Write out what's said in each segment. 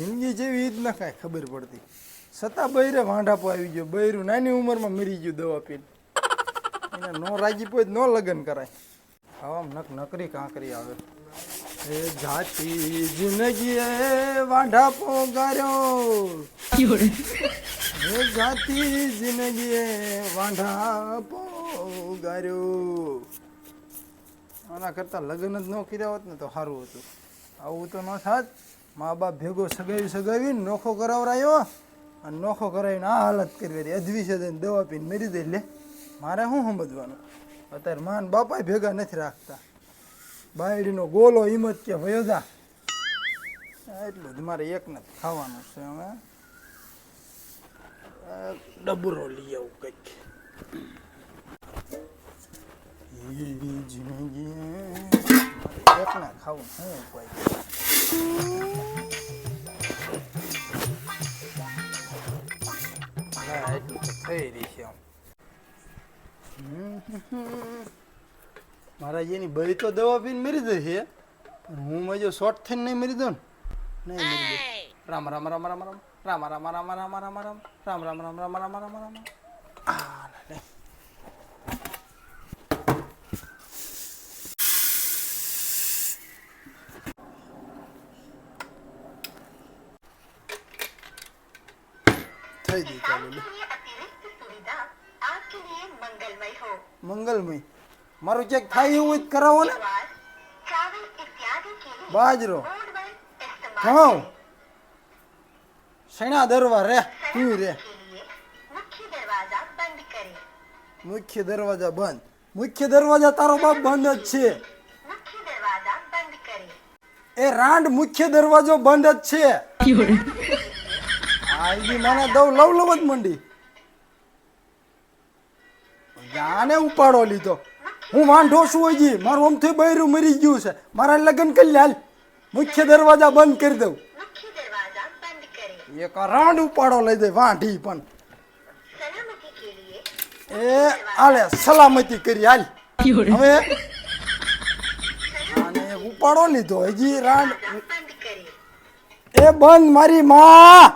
જિંદગી જેવી ઈદ ના કાંઈ ખબર પડતી. છતાં બૈરે વાંઢાપો આવી ગયો. બૈરું નાની ઉંમરમાં મરી ગયું દવા પીને. એને નો રાજી પોઈ નો લગ્ન કરાય. આમ નક નકરી કાંકરી આવે. એ જાતી જિંદગીએ વાંઢાપો ગાર્યો. એ જાતી જિંદગીએ વાંઢાપો ગાર્યો. આના કરતાં લગ્ન જ ન કર્યા હોત ને તો સારું હતું. આવું તો ન થાત. મા બાપ ભેગો સગાવી સગાવીને નોખો કરાવરાયો અને નોખો કરાવીને આ હાલત કરવી હતી. અધવિશે છે દવા પીને મરી દે લે, મારે શું સમજવાનું અત્યારે માન બાપાય ભેગા નથી રાખતા. બાયડીનો ગોલો હિંમત કે વયોદા એટલું જ મારે એકને નથી ખાવાનું છે હવે. ડબરો લઈ આવું કંઈક. જિંદગી એક એકને ખાવું હા આમ મારા જેની બધી તો દવા પીને મરી છે પણ હું મજો શોર્ટ થઈને નહીં મરી દઉં ને નહીં મરી દઉં રામ રામ રામ રામ રામ રામ રામ રામ રામ રામ રામ રામ રામ રામ રામ રામ રામ રામ રામ આ થઈ ગઈ ચાલુ મંગલમય મારું ચેક થાય એવું જ કરાવો ને? બાજરો. ઘઉં. શણા દરવા રે તું રે. મુખ્ય દરવાજા બંધ મુખ્ય દરવાજા તારો બાપ બંધ જ છે. એ રાંડ મુખ્ય દરવાજો બંધ જ છે. આવી દઉં લવ લવ જ મંડી. જાને ઉપાડો લીધો. હું વાંઢો છું હજી. મારું આમથી બૈરું મરી ગયું છે. મારા લગ્ન કરી લે મુખ્ય દરવાજા બંધ કરી દઉં. એક રાંડ ઉપાડો લઈ દે વાંઢી પણ. એ આલે સલામતી કરી, હાલ. હવે અને ઉપાડો લીધો. હજી રાંડ એ બંધ મારી માં!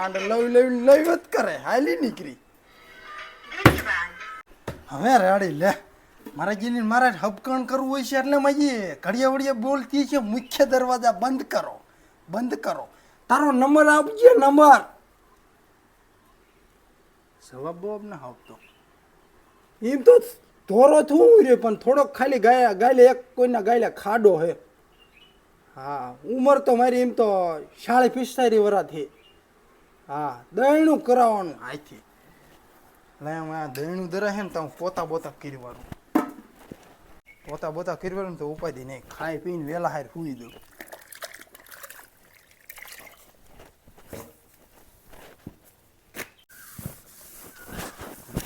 ગાંડ લઈ લઈ લઈ વત કરે, હાલી નીકળી. હવે રાડી, લે. મારા જીની મારા હબકણ કરવું હોય છે એટલે માજી ઘડિયા વડિયા બોલતી છે, મુખ્ય દરવાજા બંધ કરો બંધ કરો. તારો નંબર આપજે, નંબર. જવાબ બોબ ના આપતો એમ તો ધોરો થવું રે પણ થોડોક ખાલી ગાય, ગાયલે એક કોઈના ગાયલા ખાડો હે. હા, ઉંમર તો મારી એમ તો સાડી પિસ્તાળી વરા થઈ હા દહીણું કરાવવાનું. આથી. લે હું આ દહીણું દરા છે ને તો પોતા બોતા કરવાનું પોતા બોતા કરવાનું તો ઉપાધિ નહીં. ખાઈ પીને વેલા હાર સુઈ દઉં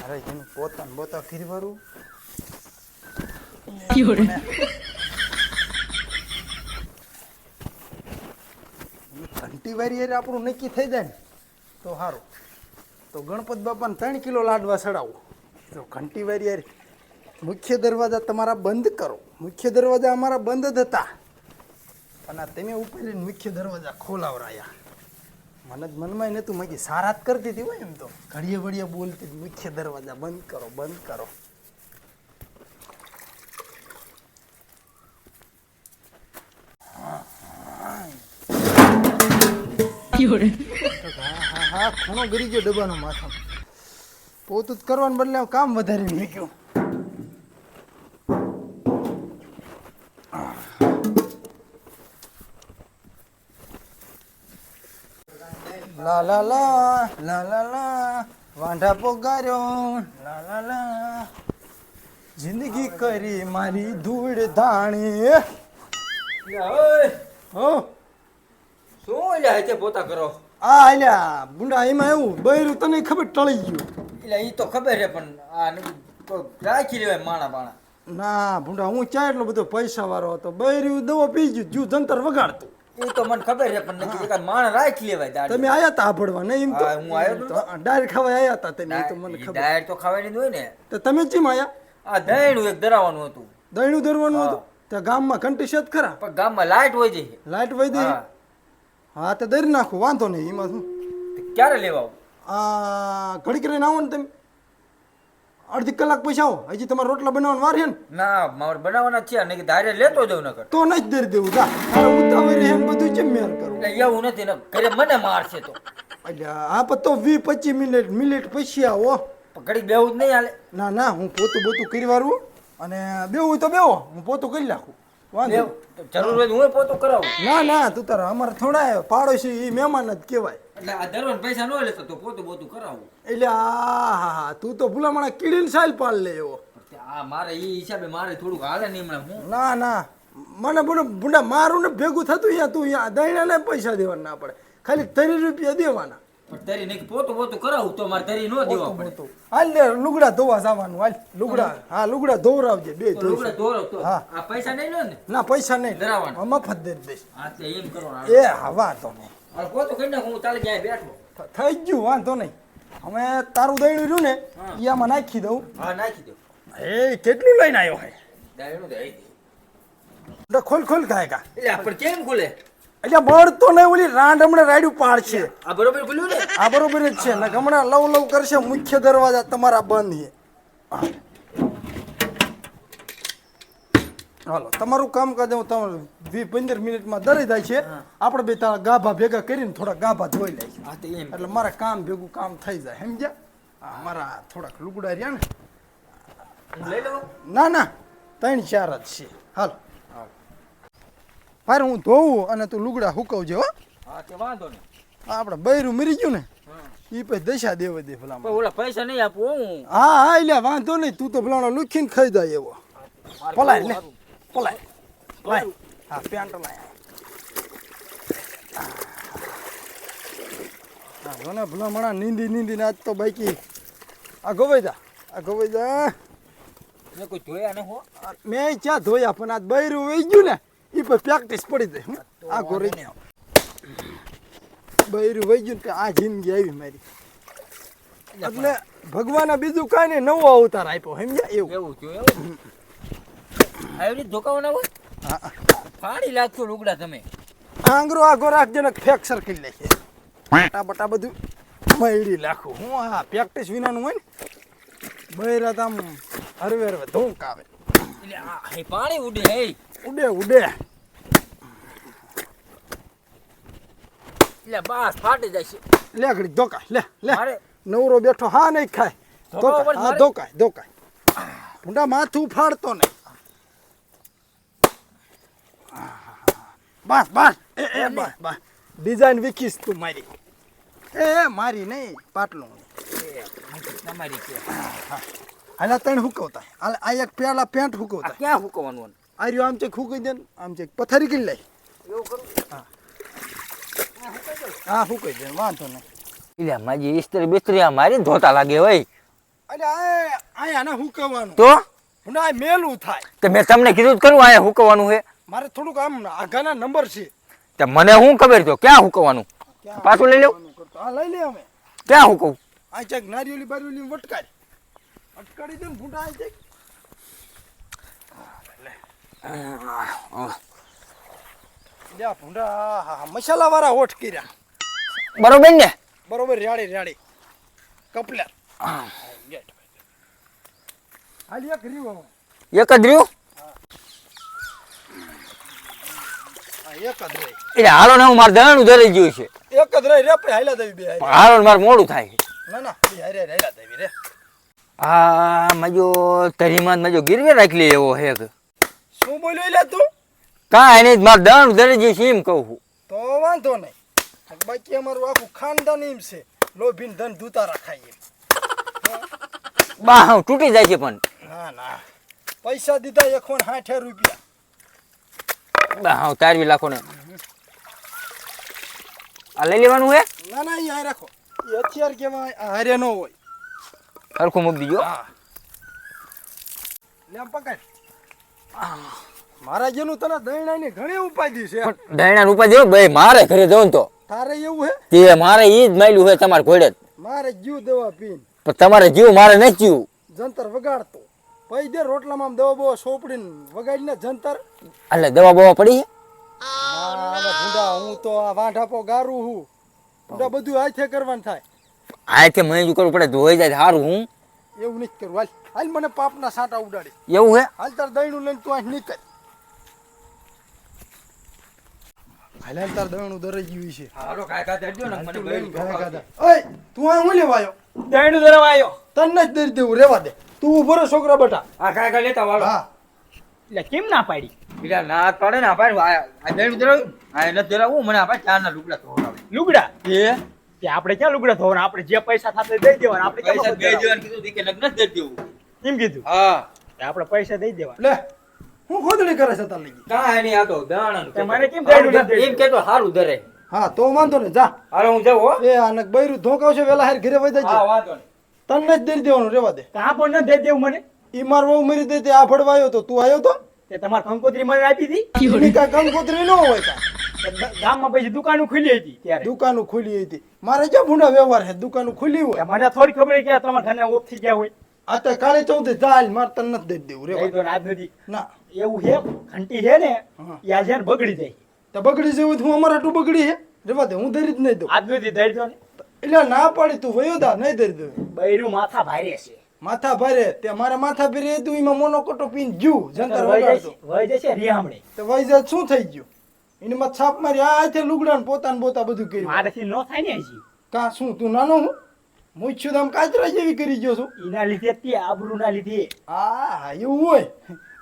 અરે જેનું પોતા ને બોતા કરવાનું ઘંટી વારી આપણું નક્કી થઈ જાય ને. તો સારું તો ગણપત બાપાને ત્રણ કિલો લાડવા ચડાવો. તો ઘંટી વારી મુખ્ય દરવાજા તમારા બંધ કરો. મુખ્ય દરવાજા અમારા બંધ જ હતા. અને આ તમે ઉપરીને મુખ્ય દરવાજા ખોલાવરાયા. મને જ મનમાં નહોતું, મેં કીધું સારા જ કરતી હતી હોય એમ તો. ઘડીએ વળીએ બોલતી મુખ્ય દરવાજા બંધ કરો બંધ કરો. હા હા ખૂણો ગરી ગયો ડબ્બાનો માથા પોતું જ કરવાનું બદલે કામ વધારી મૂક્યું લા લા લા લા લા લા વાંઢા પોગાર્યો. લા લા લા. જિંદગી કરી મારી ધૂળ ધાણી. હો? શું લ્યા છે પોતા કરો? આ આલ્યા બુંડા એમાં એવું બૈરું તને ખબર ટળી ગયું. એટલે એ તો ખબર છે પણ આ રાખી લેવાય માણા બાણા. ના ભૂંડા હું ચા એટલો બધો પૈસા વાળો હતો? બૈરું દવો પી ગયું જુ જંતર વગાડતું. એ તો મને ખબર છે પણ નથી એકાદ માણ રાખી લેવાય તમે આયા તા ભડવા નહીં એમ તો? હું આયો તો. ડાયર ખાવા આયા તા તમે તો મને ખબર. ડાયર તો ખાવાની હોય ને. તો તમે ચીમ આયા? આ દહીંનું એક ધરાવવાનું હતું. દહીણું ધરવાનું હતું? તો ગામમાં ઘંટી શેત ખરા? પણ ગામમાં લાઈટ હોય છે. લાઈટ હોય દે હા હા તો દરી નાખું વાંધો નહીં એમાં શું? ક્યારે લેવા આ ઘડી કરીને આવો ને તમે. અડધી કલાક પછી આવો. હજી તમારે રોટલા બનાવવાનું વાર છે ને? ના મારે બનાવવાના છે નહીં કે ધારે લેતો જવું નકર. તો નહીં દરી દેવું. જા ઉતાવળ ને બધું જેમ મેર કરું? એવું નથી ને ઘરે મને મારશે તો. એટલે આ પણ તો વીસ પચીસ મિનિટ મિનિટ પછી આવો. ઘડી બેવું જ નહીં હાલે. ના ના હું પોતું બોતું કરી વાળું અને બેવું તો બેવો હું પોતું કરી નાખું. જરૂર હોય હું પોતું કરાવું. ના ના તું તારા અમારે થોડા પાડોશી એ મહેમાન જ કહેવાય. એટલે આ દરવાન પૈસા ન લેતો તો પોતું પોતું કરાવું. એટલે આ હા હા તું તો ભૂલામણા કીડીને સાઈલ પાડ લે એવો. આ મારે એ હિસાબે મારે થોડુંક હાલે નહીં હમણાં ના ના મને બોલો બુંડા મારું ને ભેગું થતું અહીંયા તું અહીંયા દહીણાને પૈસા દેવાના ના પડે. ખાલી ત્રીસ રૂપિયા દેવાના. તારી નહીં પોતું પોતું કરાવું તો મારે તારી ન દેવા પડે. હાલ લે લુગડા ધોવા જવાનું હાલ. લુગડા હા. લુગડા ધોવરાવજે બે લુગડા ધોરો હા. આ પૈસા નહીં લો ને? ના પૈસા નહીં. ધરાવવાના. મફત દે દઈશ. હા તે એમ કરવાનું. એ હા વાંધો નહીં. આ પોતું કરી નાખું હું તાલે ક્યાંય બેઠો. થઈ ગયું વાંધો નહીં. અમે તારું દહીણું રહ્યું ને. આમાં નાખી દઉં. હા નાખી એ કેટલું લઈને આવ્યો હે? દઈ ખોલ ખોલ ખાય કા એટલે પણ કેમ ખુલે? એટલે બળતો નહીં ઓલી રાંડ હમણાં રાડ્યું પાડશે. આ બરોબર ખુલ્યું ને? આ બરોબર જ છે. ને હમણાં લવ લવ કરશે મુખ્ય દરવાજા તમારા બંધ છે. હાલો તમારું કામ કાજ હું તમારું વીસ પંદર મિનિટમાં દરી જાય છે. આપણે બે તારા ગાભા ભેગા કરીને થોડા ગાભા ધોઈ લે છે એટલે મારા કામ ભેગું કામ થઈ જાય સમજ્યા? મારા થોડાક લુગડા રહ્યા ને. ના ના ત્રણ ચાર જ છે. હાલ. ભાઈ હું ધોવું અને તું લુગડા હુકવજે હો. હા તે વાંધો નહીં. આપણે બૈરું મરી ગયું ને ઈ પછી દશા દેવ દે ભલા ઓલા પૈસા નહીં આપું હું. હા હા એટલે વાંધો નહીં. તું તો ભલાણો લુખીને ખાઈ જાય એવો. પલાય લે. પલાય. લાય હા પેન્ટ લાય. હા ભલામણા નીંદી નીંદીને આજ તો બાકી. આ ગવાઈ જા આ ગવાઈ જા મેં કોઈ જોયા ન હો. મેં ક્યાં ધોયા પણ આજ બૈરું વહી ગયું ને. એ પણ પ્રેક્ટિસ પડી જાય? આ ગોરી બૈરું વહી ગયું કે આ જિંદગી આવી મારી. એટલે ભગવાને બીજું કાંઈ નહીં નવો અવતાર આપ્યો સમજ્યા? એવું. એવું થયું એવું? આવી ધોકાઓ ના હોય? હા. ફાડી લાગશો લુગડા તમે. આંગરો આગો રાખજે ને ફ્રેક્ચર કરી લે છે બટા બટા બધું મળી લાખું હું આ પ્રેક્ટિસ વિનાનું હોય ને બૈરા આમ હરવે હરવે ધોંક આવે એટલે આ હે પાણી ઉડે હે. ઉડે ઉડે લે બસ ફાટી જાય લે ઘડી ધોકાય. લે લે. નવરો બેઠો હા નહીં ખાય. ધોકાય. હા ધોકાય ધોકાય. ઊંડા માથું ફાડતો નહીં. બસ બસ. એ એ બસ બસ. ડિઝાઇન વિકીશ તું મારી. એ મારી નહીં પાટલું. એ, તમારી કે. હાલા ત્રણ હુકવતા. આ એક પેલા પેન્ટ હુકવતા. ક્યાં હુકવાનું આ રહ્યો આમ ચેક કહી દે આમ ચેક પથારી કરી લઈ એવું કરું? હા. હુકવી દે વાંધો નહીં. એટલે માજી ઇસ્ત્રી બિસ્ત્રી આ મારી ધોતા લાગે હોય. અરે આયા ના હુકવવાનું તો? ના મેલું થાય. તો મેં તમને કીધું જ કરું અહીંયા હુકવાનું હે મારે થોડુંક આમ આઘાના નંબર છે. તે મને હું ખબર તો ક્યાં હુકવાનું પાછું લઈ લેવું? હા લઈ લે અમે. ક્યાં હુકવું આ ચેક નારિયેલી બારિયેલી વટકાય. અટકાડી દે ને ફૂટા આ ચેક. હા હા મસાલા વાળા હોઠ કર્યા. બરોબર ને? બરોબર રેડી રેડી. હાલ એક રીવો એક જ એક જ રહી. એટલે હાલો ને હું મારે દળનું ધરી ગયું છે. એક જ રહી રે પછી હાલ્યા દેવી બે હાલો ને મારે મોડું થાય ના ના બે હારે હારે હાલ્યા દેવી રે. આ મજો તરીમાં મજો ગીરવે રાખી લે એવો હે કે શું બોલ્યો એટલે તું? કાંઈ નહીં મારે દણ દરજી છે એમ કહું છું. તો વાંધો નહીં. બાકી અમારું આખું ખાનદાન એમ છે. લોભીન ધન દૂતારા ખાઈએ. બા હા તૂટી જાય છે પણ. ના ના. પૈસા દીધા એકો ને રૂપિયા. બા હા તારવી લાખો ને. આ લઈ લેવાનું હે? ના ના અહીંયા રાખો. એ હથિયાર કેવાય આ હારે ન હોય. સરખું મૂકી દીજો હા. લે પકડ. મારા જેનું તને દૈણાની ઘણી ઉપાધિ છે. ડાયણા રૂપા ભાઈ મારે ઘરે જવું તો. તારે એવું હે? તે મારે ઈ જ માયલું હે તમારે ઘોડે મારે જીવ દવા પીન. પણ તમારે જીવ મારે ન જીવ. જંતર વગાડતો. પૈ દે રોટલામાં દવા બવા સોપડીને વગાડીને જંતર. એટલે દવા બવા પડી ભૂંડા હું તો આ વાંઢાપો ગારું હું. ભૂંડા બધું હાથે કરવાનું થાય. હાથે મને કરવું પડે ધોઈ જાય સારું હું. એવું નથી કરવું. હાલ. હાલ મને પાપના સાંટા ઉડાડી. એવું હે? હાલ તાર દહીણું લઈને તું અહીં નીકળ. હાલ હાલ તાર દહીણું દરજ ગયું છે. હાલો કાંઈ દેજો ને મને લઈને ઘરે ઓય તું આ હું લેવા આવ્યો? દહીંનું ધરવા આવ્યો. તને જ દરી દેવું રેવા દે. તું ઊભો રહે છોકરા બટા. આ કાંઈ લેતા વાળો. હા. એટલે કેમ ના પાડી? બીજા ના પડે ને આપણે આ આ દહીંનું ધરાવ્યું આ નથી ધરાવવું મને આપણે ચારના લુગડા ધોવડાવે લુગડા? એ. કે આપણે ક્યાં લુગડા ધોવાના? આપણે જે પૈસા સાથે દઈ દેવાના આપણે કેમ પૈસા મફત બે કીધું કે લગ્ન જ દઈ દેવું. એમ કીધું? હા. આપણે પૈસા દઈ દેવા લે હું ખોદણી કરે છે તાર કાંઈ નહીં આ તો દાણા તો મને કેમ સારું એમ કેતો સારું ધરે. હા તો વાંધો ને જા. હાલો હું જાઉં હો. એ આને બૈરું ધોકાવશે વેલા હાર ઘરે વઈ હા વાંધો નહીં. તને જ દરી દેવાનું રેવા દે. કા પણ ન દઈ દેવું મને? ઈ માર વહુ મરી દે તે આ ફડવા આવ્યો તો તું આવ્યો તો? તે તમારે કંકોત્રી મને આપી હતી? એની કા કંકોત્રી ન હોય કા ગામમાં પછી દુકાનો ખુલી હતી ત્યારે. દુકાનો ખુલી હતી. મારે ક્યાં ભૂંડા વ્યવહાર છે? દુકાનો ખુલી હોય. મને થોડી ખબર કે તમારા ઘરે ઓફ થઈ ગયા હોય. આ તો કાળી ચાલ માર તને નથી દઈ દેવું રે દો નથી. ના. એવું હે ઘંટી છે ને. એ બગડી જાય. તો બગડી જેવું હું અમારા ટુ બગડી હે રેવા દે હું ધરી જ નહીં દઉં. આજ નથી ધરી દો ને. એટલે ના પાડી તું વયો દા નહીં ધરી દઉં. બૈરું માથા ભારે છે. માથા ભારે તે મારા માથા ભરે હતું એમાં મોનોકોટો પીન જ્યુ જંતર વગાડતો. વહી જશે રિયામણે તો વૈજાત શું થઈ ગયું? એની માં છાપ મારી આ હાથે લુગડા ને પોતાને પોતા બધું કર્યું. મારાથી નો થાય ને હજી. કા શું તું નાનો હું? તો આમ કાચરા જેવી કરી ગયો છું. એના લીધે તે આબરૂ ના લીધે. આ એવું હોય.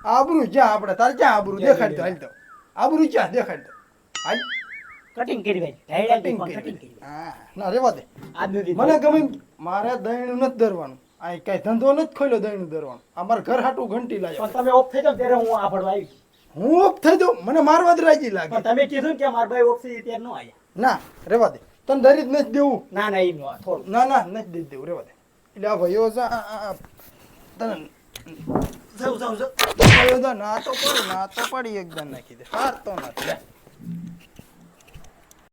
આબરૂ જા આપણે તાર ક્યાં આબરૂ દેખાડ દો હાલ તો. આબરૂ ક્યાં દેખાડ દો. હાલ. કટિંગ કરી ભાઈ. કટિંગ કરી. હા ના રેવા દે. મને ગમે મારે દહીણું નથી ધરવાનું આ કઈ ધંધો નથી ખોલ્યો દહીણું ધરવાનું અમારે ઘર હાટું ઘંટી પણ તમે ઓફ થઈ જાવ ત્યારે હું આ પડવા આવી હું ઓફ થઈ દઉં મને મારવા જ રાજી લાગે. તમે કીધું કે મારા ભાઈ ઓફ થઈ ત્યારે ન આયા. ના રેવા દે. તને ધરી જ નથી દેવું? ના ના એ ન થોડું. ના ના નથી દઈ દેવું રે દે. એટલે આ ભાઈઓ. તને જાઉં જાઉં જાઉં ના તો પડી ના તો પડી એકદમ નાખી દે. હાર તો નથી.